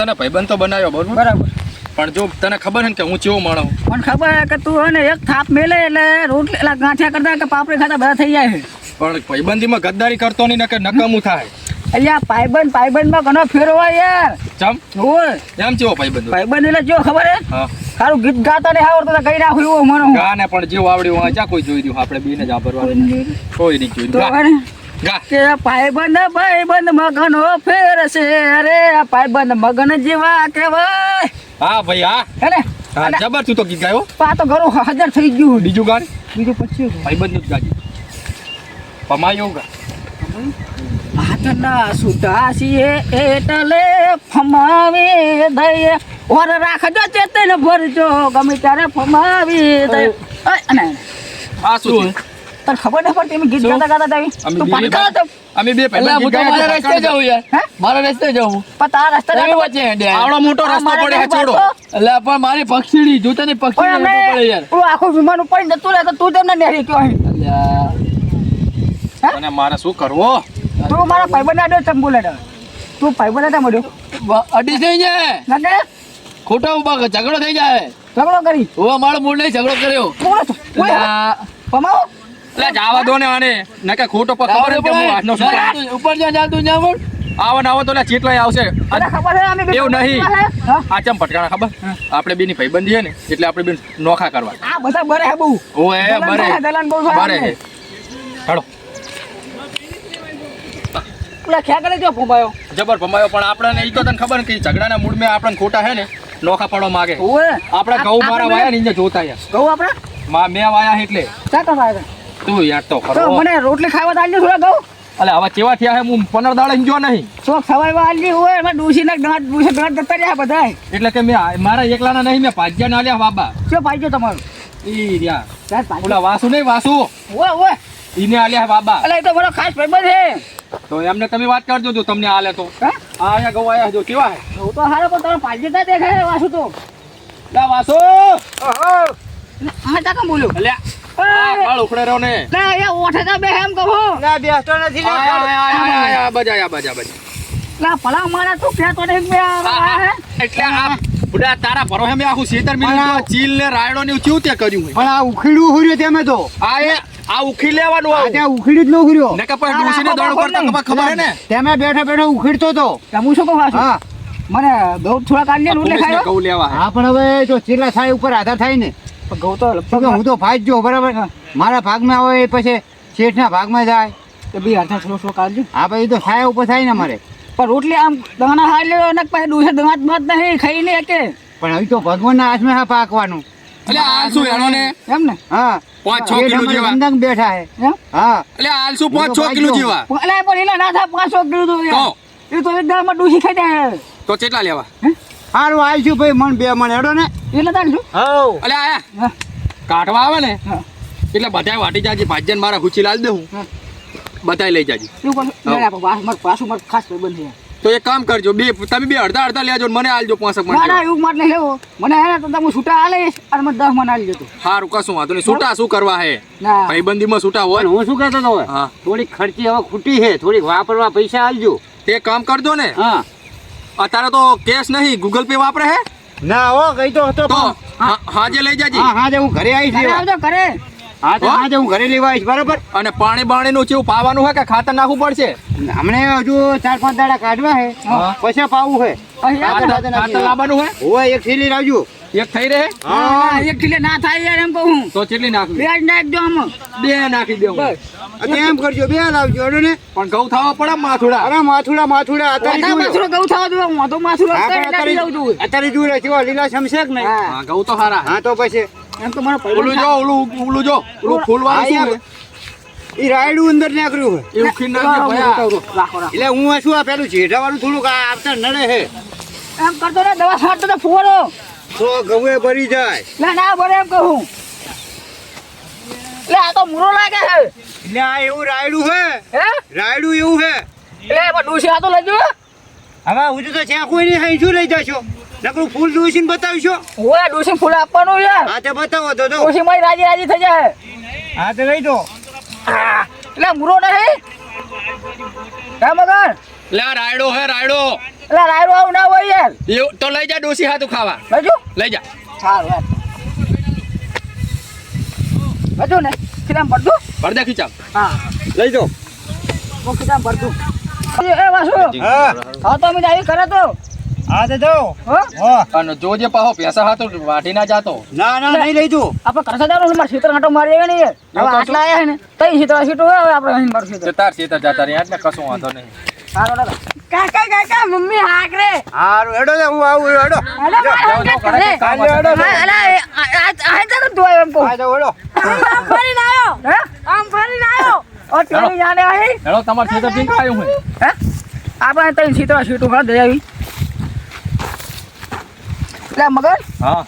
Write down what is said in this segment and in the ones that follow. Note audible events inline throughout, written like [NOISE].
તને ભાઈબંધ તો બનાવ્યો બરોબર? બરાબર. પણ જો તને ખબર ને કે હું ચેવો માણો પણ ખબર હે કે તું હે ને એક થાપ મેલે એટલે રોટલા ગાંઠિયા કરતા કે પાપડી ખાતા બધા થઈ જાય પણ ભાઈબંધીમાં ગદ્દારી કરતો નહીં કે નકામું થાય? અહીંયા પાઈબંધ પાઈબંધમાં ઘણો ફેરો હોય યાર. ચમ? હોય એમ ચેવો ભાઈબંધ? ભાઈબંધ એટલે જો ખબર હે? તારું સારું ગીત ગાતા ને આવડતો તો ગઈ નાખું એવું મને ગાને પણ જેવું આવડ્યું હોય ચા કોઈ જોઈ દઉં? આપણે બીને જ આભરવાનું કોઈ નહીં. જોઈ હે ગા કે ભાઈબંધ ભાઈબંધ મગનો ફેર છે અરે આ ભાઈબંધ મગન જેવા કહેવાય. હા ભાઈ હા. હે ને? હા જબર તું તો ગીત ગાયો. પા તો ઘરો હાજર થઈ ગયું બીજું ગાન બીજું પછી ભાઈબંધનું ગાજી પમાયો ગા. હાથના સુધાસીએ એટલે ફમાવી દઈએ. ઓર રાખજો ચેતન ભરજો. ગમે ત્યારે ફમાવી દઈએ. અને આ શું? તને ખબર ના પડતી ગીત શું? ગાતા ગાતા આવી. તું પાણી તો અમે બે પહેલા હું ગીત તો મારા રસ્તે જાઉં યાર. મારા રસ્તે જાઉં પણ તારા રસ્તે તમે વચ્ચે હેડ્યા આવડો મોટો રસ્તો પડે નહીં છોડો. એટલે પણ મારી પક્ષીડી જોતા ને પક્ષી પડે યાર. પેલું આખું વિમાન ઉપર જતું રહે તો તું તેમને નેરી કયો અહીં? અને મારે શું કરવો તું મારા ભાઈબંધ આડો ચંબુ લેડો તું ભાઈબંધ હતા મળ્યો અડી થઈ જાય. ખોટા ઊભા ઝઘડો થઈ જાય. ઝઘડો કરી. ઓ મારો મૂળ નહીં ઝઘડો કર્યો. પમાવો એટલે જાવા દો ને આને. નકે ખોટો પર ખબર છે કે હું આજનો શું ઉપર ચાલતું ત્યાં પણ આવો આવો તો લે ચેટલાય આવશે. એવું નહીં. આ ચમ પટકાણા ખબર? આપણે બેની ભાઈબંધી છે ને એટલે આપણે બેન નોખા કરવા. આ બધા બરે હે બહુ. ઓએ બરે. બરે. હેડો ખ્યા કરે જો ફૂંબાયો જબર ભમાયો પણ આપણને ઈ તો તને ખબર કે ઝઘડાના મે આપણને ખોટા હે ને નોખા પડવા માંગે. આપણે ઘઉં મારા વાયા ને જોતા યાર કહું આપણે? માં વાયા એટલે. ચા આવ્યા તું યાર તો ખરો. મને રોટલી ખાવા આલજો થોડા કહું અલે હવે કેવા થયા હે? હું પંદર દાડે જો નહીં. શોખ સવાઈમાં આલજી હોય એમાં ડૂસીને ગાંઠ ડૂસે ગાંઠ જતા રહ્યા બધા એટલે કે મેં મારા એકલાના નહીં મેં ભાજ્યા ના લ્યા બાબા શું પાઈજો તમારું? ઈ રહ્યા. ઓલા વાસુ નહીં વાસુ. ઓય ઓય. ઈને આલ્યા બાબા અલે તો મારો ખાસ ભાઈબંધ છે. તો એમને તમે વાત કરજો જો તમને આલે તો. હા? આયા ગો આયા જો કેવા હે? હું તો હારો પણ તમે પાઈજો તા દેખાય વાસુ તો? લા વાસુ. હા તા બોલ્યો? અલ્યા આ વાળ ઉખડે રહો ને. ના એ ઓઠે તો બે એમ કહું ના બેસતો નથી આયા, આયા, બજા, આયા, બજા, બજા. ના ભલા મારા તો કહેતો નહીં બે આ, આ, એટલે આ બુડા તારા ભરોસે મે આખું શેતર મિલી તો ચીલ ને રાયડો ને એવું તે કર્યું પણ આ ઉખીડું હુર્યો તેમે તો. આ એ આ ઉખી લેવાનું આ. ત્યાં ઉખીડી જ ન હુર્યો ને કે પછી ને દોડ કરતા ખબર ખબર હે ને? તેમે બેઠો બેઠો ઉખીડતો તો. હું શું કહું હા. મને દોડ થોડા કાઢી ને પોલીસને ખાયો લેવા. હે. હા પણ હવે જો ચીલા થાય ઉપર આધાર થાય ને. પણ ઘઉં તો લગભગ હું તો ભાઈ જો બરાબર? મારા ભાગમાં આવે એ પછી શેઠના ભાગમાં જાય. તો બી હાથે થોડો થોડો કાઢજો. હા ભાઈ તો થાય ઉપર થાય ને મારે પણ રોટલી આમ દાણા હાર લેવો અને પછી ડૂસે દાંત બાત નહીં ખાઈ લે કે. પણ હવે તો ભગવાનના હાથમાં હા પાકવાનું. એટલે આ આલસુ હેડો ને? એમ ને? હા. પાંચ છ કિલો જેવા. બંધંગ બેઠા હે. હા. એટલે આલસુ પાંચ છ કિલો જેવા? પણ અલા પણ એલા ના થાય છ કિલો તો એ તો એક દાળમાં ડૂસી ખાઈ જાય. તો કેટલા લેવા? સારું આવીશું ભાઈ મન બે મણ હેડો ને. એટલે તાણ છું હવ. એટલે આયા. કાઢવા આવે ને એટલે બધાય વાટી જાજે. ભાજ્યન મારા હુચી લાલ દે હું. બધાય લઈ જાજે. શું કરું ના ના પાછું મારું ખાસ ભાઈબંધ છે તો એક કામ કરજો બે તમે બે અડધા અડધા લેજો મને આલજો પાંસઠ ના ના એવું મારે નહીં લેવો. મને હે તો તમે છૂટા અને મને મને આલી સારું કશું વાંધો નહીં. છૂટા શું કરવા હે? ભાઈબંધીમાં છૂટા હોય? હું શું કહેતો હતો? હા. થોડીક ખર્ચી હવે ખૂટી છે. થોડીક વાપરવા પૈસા આલજો. તે કામ કરજો ને. હા. અત્યારે તો કેશ નહીં ગૂગલ પે વાપરે હે? ના હો ગઈ તો હતો હાજે લઈ જાજી. હા હાજે હું ઘરે આવીશ ઘરે આવજો ઘરે. હા તો હો? હાજે હું ઘરે લેવા આવીશ બરાબર? અને પાણી બાણી નું ચેવું પાવાનું હોય કે ખાતર નાખવું પડશે? હમણે હજુ ચાર પાંચ દાડા કાઢવા હે. પછી પાવું હે. ખાતર લાવવાનું હોય હોય એક થેલી લાવજો એક થઈ રહે? હા. એક કિલો ના થાય યાર એમ કહું. તો કેટલી નાખ બે જ નાખજો આમ. બે નાખી દો બસ. એમ કરજો બે લાવજો ને. પણ ઘઉં થવા પડે માથુડા. અરે માથુડા માથુડા અત્યારે વાંધા જુઓ. માથું ગૌ થવા દો હું તો માથુડો અત્યારે લઉં છું. અત્યારે અત્યારે છે લીલા સમશે કે નહીં? હા. ઘઉં તો સારા હા તો પછી. એમ તો મને ઓલું જો ઓલું ઓલું જો ઓલું ફૂલ વાળું શું એ રાયડું અંદર નાખ્યું હોય. એવું રાખો. એટલે હું શું આ પેલું જેઠા વાળું થોડુંક આ આવતા નડે હે. એમ કરતો ને દવા છાંટતો તો ફુવારો. તો ઘઉં ભરી જાય. ના ના ભરે એમ કહું. લે આ તો મૂરો લાગે હે. લે આ એવું રાયડું હે? હે? રાયડું એવું હે? લે પણ ડૂસી આ તો લઈ જો હવે હું તો છે કોઈ નહીં અહીં શું લઈ જશો? નકરું ફૂલ દોશીને બતાવશો? ઓય ડૂસી ફૂલ આપવાનું યાર હા તે બતાવો તો ડૂસી મારી રાજી રાજી થઈ જાય. હા તે લઈ દો. એટલે મૂરો નહીં. હે મગર? લે રાયડો હે રાયડો. લે રાયડો આવ ના હોય યાર. એવું તો લઈ જા ડોસી હાથું ખાવા. હજુ લઈ જા. સારું યાર હજુ ને? ખીરામ પડતું પડદા ખીચામ. હા. લઈ જો હું ખીરામ પડતું એ વાસુ. હા. હા તો અમે આવી કરે તો. હા જાઓ હો હો અને જોજે પાહો પૈસા હાથું વાટી ના જાતો ના ના નહીં લઈ જાઓ આપણે કરતા જવાનું મારે સીતર ઘાટો મારી આવે ને હવે આટલા આયા ને તઈ સીતર સીટો હવે આપણે અહીં મારું સીતર તાર સીતા જાતા રહ્યા ને કશું વાંધો નહીં સારો દાદા કાકા કાકા મમ્મી હાક રે હારું હેડો ને હું આવું હેડો. હેડો અલા, આ- એમ હેડો આમ ફરીને આયો. હે? આમ ફરીને આયો. ઓ, ટેણી જાણે આહી. હેડો તમારે ખેતરથી આવ્યું હોય હે? આપણે તઈ સીતરા સીટું ઘણા દઈ આવી. લે મગર. હા.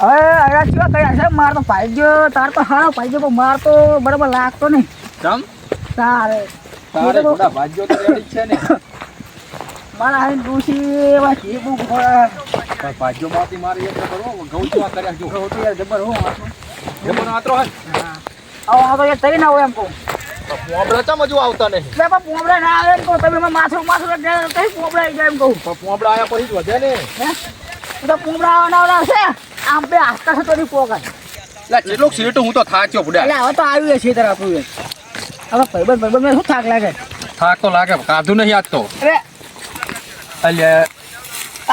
હવે અહીંયા ચેવા કર્યા છે? માર તો પાઈજો તાર તો હારો પાઈજો પણ માર તો બરાબર લાગતો નહીં. ચમ? તારે. તારે થોડા ભાજ્યો તો રેડી છે ને. [LAUGHS] મારા હાઈ ડૂસી એવા ચીબુ ઘોડા ભાગ્યો માંથી મારી એટલે કરો ઘઉં ચેવા કર્યા જો રોટી યાર જબર હું જબર આતરો હોય આવો આ તો યાર તઈ ના હોય એમ કહું. પોંબડા ચમ હજુ આવતા નહીં? લે પણ પોપડા ના આવે એમ કહું. તમે માથું માથું એટલે કઈ પોમડા આવી જાય એમ કહું. પોપડા આયા પછી જ વધે ને. હે? તો પોમડા છે આમ બે હાથતા છે તો નહીં પોગાય સીટ હું તો થાચ્યો એટલે બુડા. હવે તો આવ્યું છે તરફ આપણું હવે ભાઈબંધ ભાઈબંધ ને શું થાક લાગે? થાક તો લાગે કાધું નહીં આજ તો. અરે અલ્યા.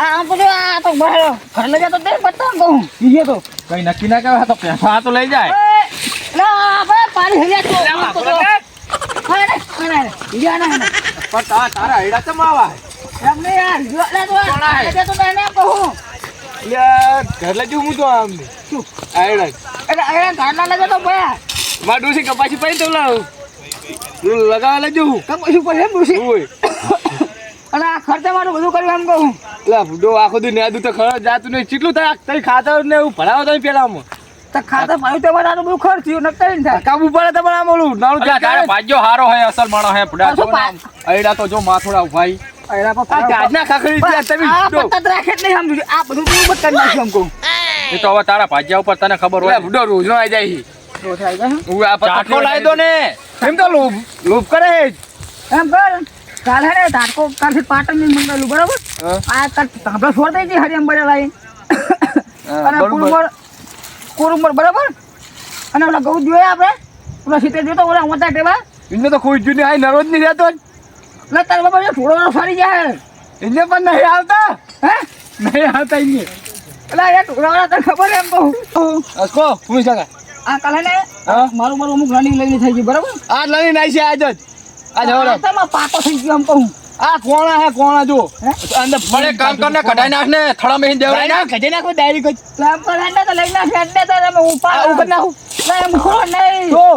આમ તો આ તો ઘર લઈ જતો તે પત્તા કહું બીજે તો. કઈ નક્કી ના કહેવાય તો પૈસા તો લઈ જાય. પાણી હરિયા તો તારા હૈડા ચમ આવા? એમ નહીં યાર જો લે તો તો તને કહું. ઘર લઈ હું તો આમ. આયડા. એટલે એ ગાડલા લગે તો ભયા માં ડોસી કપાસી પાઈ તો લાવ. લગાવા એમ ડૂસી ઓય. અને આ ખર્ચા મારું બધું કર્યું એમ કહું. લા બુડો આખો દી નેદું તો ખરો જાતું નહીં. કેટલું થાય તઈ ખાતર ને એવું ભરાવો તો પેલામાં. તો ખાતા પાણી તો મારું બધું ખર્ચ થયું નકર નહીં થાય. કાબુ પડે તમારે આમ ઓલું નાનું તારે ભાગ્યો હારો હે અસલ માણો હે ને આમ. અયડા તો જો માથોડા ભાઈ અરે બાપા, આ ગાજના ખાખરી છે તમે. પત્તા તો રાખે જ નહીં સમજુ. આ બધું તું બટ કરી નાખ્યું એમ એ તો હવે તારા ભાગ્યા ઉપર તને ખબર હોય. બુડો રોજ આવી જાય. તો થાય છે, હું. આ ચાટકો લાવી દો ને. એમ તો લોભ લોભ કરે. એમ કર. કાલ ને તાટકો કાલથી પાટણની મંગાવેલું બરાબર. આ તાર છોડ દઈ હતી હરિયમ બળે લાવી અને બરોબર. કુરુમર કુરુમર બરાબર? અને ઓલા ગૌ જોયા આપણે ઓલા સીતે જોતો ઓલા મોટા ટેવા. એમને તો કોઈ જૂની આ નરોજ નહીં રહેતો જ. એટલે તાર બાબા જે થોડો ફરી જાય. એટલે પણ નહીં આવતા હે? નહીં આવતા એમને એટલે એ ટુકડાવાળા તને ખબર એમ કહું? અસકો હું શકાય આ કાલે ને મારું મારું અમુક રનિંગ લઈને થઈ ગયું બરાબર? આ લઈને આવી છે આજ જ. આજ હવે આ પાકો થઈ ગયો એમ કહું. આ કોણા હે કોણા જો હે? અંદર મને કામ કરને કઢાઈ નાખ ને થડા મેહી દેવડાઈ નાખ કઢાઈ નાખો ડાયરી કઈ કામ એમ કર એટલે તો લઈને નાખ એટલે તો તમે ઉપર ઉપર નાખું. ના એમ ખોલો નહીં. તો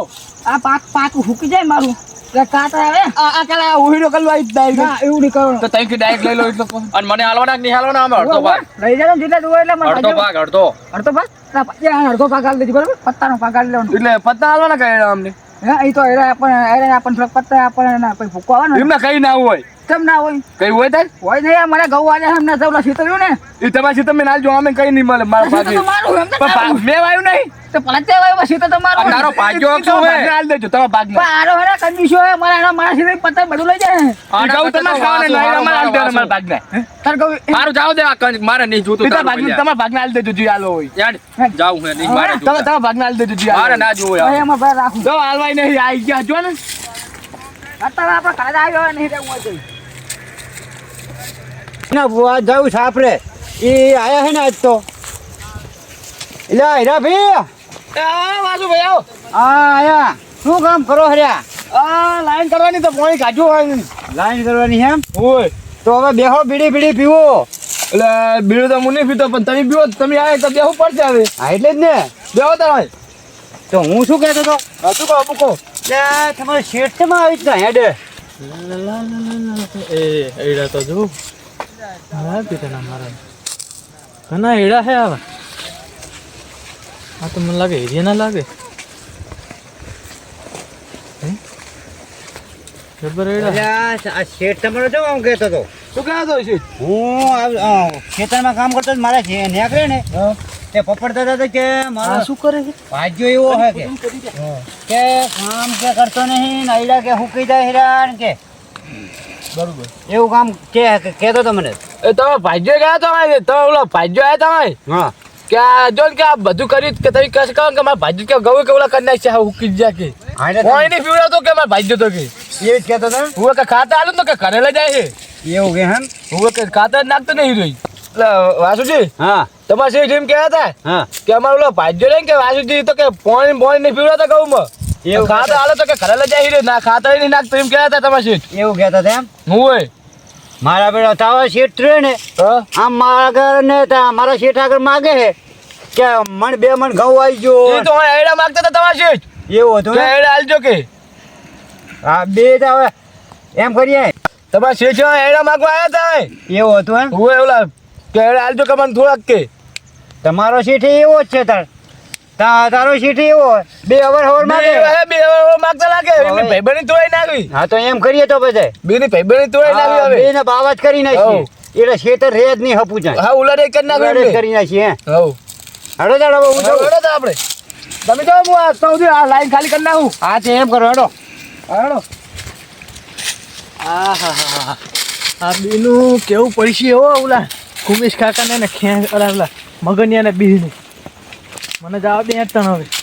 આ પાક પાક ફૂકી જાય મારું. કાંટા આવે? આ આ કાલા ઓહીડો કલવા આવી ડાયરેક્ટ ના એવું નહીં કરવાનું. તો તઈ કે ડાયરેક્ટ લઈ લો એટલે અને મને હાલવાના કે નહીં હાલવાના અમે અડધો ભાગ. લઈ જજો જેટલા જોવે એટલે મને અડધો ભાગ અડધો. અડધો ભાગ? ના, પછી અડધો ભાગ આલી દેજો બરાબર? પત્તાનો ભાગ આલી લેવાનો. એટલે પત્તા હાલવાના કઈ અમને હે એ તો એરા થોડાક પત્તા આપણને ના પછી ભૂકો આવે ને એમને કઈ ના હોય. કેમ ના હોય? કઈ હોય થાય હોય નહીં મને જવલા શીતળ્યું ને. એ તમારી તમે ના જો અમે કઈ નહીં મળે મારા શીતળ મારું એમ તો પણ તારું. ભા- મેં વાયું નહીં. તો ભલે તે હોય તો આ તારો ભાગ્યો શું હે? હાલ દેજો તમારા ભાગ પણ આરો હેરા કંજૂસો હે મારા એના મારા શીતળ પત્તા બધું લઈ જાય ને કહું તમારે ખાવાને નહીં અમારે હાલ દેજો તમારા ભાગને. તાર કહું મારું જાવ દે આ મારે નહીં જોતું પિતા તારું ભાગને પૈયા. તમારા દેજો જી આલો યાર જાવું હે નહીં મારે તમે જોતા. તમારા ભાગને દેજો જી મારે ના જોવું યાર. એમાં ભાઈ રાખું. જો હાલવાય નહીં આવી ગયા જો ને. અત્યારે આપણે ઘરે આવ્યો નહીં રહેવું હોય તો. ના બુઆ જાઉં છે આપણે એ આયા હે ને આજ તો. એટલે હીરા ભાઈ વાસુ ભાઈ આવો હા આયા. શું કામ કરો હર્યા? આ લાઈન કરવાની તો પાણી કાઢ્યું હોય. લાઈન કરવાની એમ? હોય. તો હવે બેહો બીડી બીડી પીવો. એટલે બીડું તો હું નહીં પીતો પણ તમે પીવો તમે આવે તો બેહવું પડશે હવે. હા એટલે જ ને. બેહો તમે તો હું શું કહેતો હતો? હતું કહો મૂકો તમારે શેઠમાં આવી જ હેડે એ એડા તો જો હા પીતાના મારા. ઘણા એડા હે આવા. આ તો મને લાગે એરિયા ના લાગે. જબર આ શેઠ તમારો જો આમ કહેતો હતો? શું કહે તો હું આ- આ ખેતરમાં કામ કરતો મારા જે ને તે પકડતા હતા તો કે મારો શું કરે છે? ભાગ્યો એવો હે કે. કે કામ કે કરતો નહીં ને કે હુકી જાય હેરાન કે. બરોબર. એવું કામ કે કહેતો તો મને. એ તમે ભાઈજો ગયા તમે તમે ઓલો ભાઈજો આવ્યા તમે? હા. કે જો કે આ બધું કરી કે તમે કશ કહો કે મારા ભાઈજો કે ગૌ કે ઓલા કરી નાખશે આ હુકી જા કે. હા કોઈ નહીં પીવડાવતો કે મારા ભાઈ તો કે. એ જ કહેતો હતો? હું કે ખાતા આલું તો કે ઘરે લઈ જાય છે. એવું કે હમ હું કે ખાતા નાખતો નહીં રહી. એટલે વાસુજી હા. તમારે શેઠ એમ કહેતા હતા? હા. કે અમારો ઓલો ભાઈજો ને કે વાસુજી તો કે પોણી પોણી નહીં પીવડાવતા ગૌમાં. એવું ખાતા હાલો તો કે ઘરે લઈ જાય ના ખાતા નહીં નાખતો એમ કહેતા હતા તમારા શેઠ એવું કહેતા હતા એમ? હું હોય. મારા પેલા તાવા શેઠ રહ્યો ને હા? આમ મારા આગળ ને મારા શેઠ આગળ માગે છે. કે મણ બે મણ ઘઉં આવી ગયો એ તો એડા માગતા હતા તમારા શેઠ. એવું હતું ને? એડા આલજો કે. હા બે તો હવે એમ કરીએ. તમારા શેઠ એડા માગવા આવ્યા હતા. એવું હતું એમ? હું ઓલા કે એડા આલજો કે મને થોડાક કે. તમારો શેઠ એવો જ છે તાર. તારો શેઠ એવો બે અવર હવર બે અવર હવર હવે માંગતા લાગે. હવે. એમની ભાઈબંધી તોડાઈ નાખવી હા તો એમ કરીએ તો પછી બેની ભાઈબંધી તોડાઈ નાખવી હવે. બે ને બાવા કરી નાખીએ એટલે શેતર રે જ નહીં હપું જાય. હા ઉલાડે કરી ઉલાડે કરી નાખીએ હે. હઉ. હડો જાડો હું હવે જાઉં. હેડો તો આપણે. તમે જો હું આ સૌથી આ લાઈન ખાલી કરી નાખું. હા તે એમ કરો હડો. હડો. આ હા હા આ બીનું કેવું પડશે હો ઓલા. કુમેશ કાકાને ને ખેંચ ઓલા ઓલા મગનિયા ને બીને મને જવા દે ત્રણ હવે.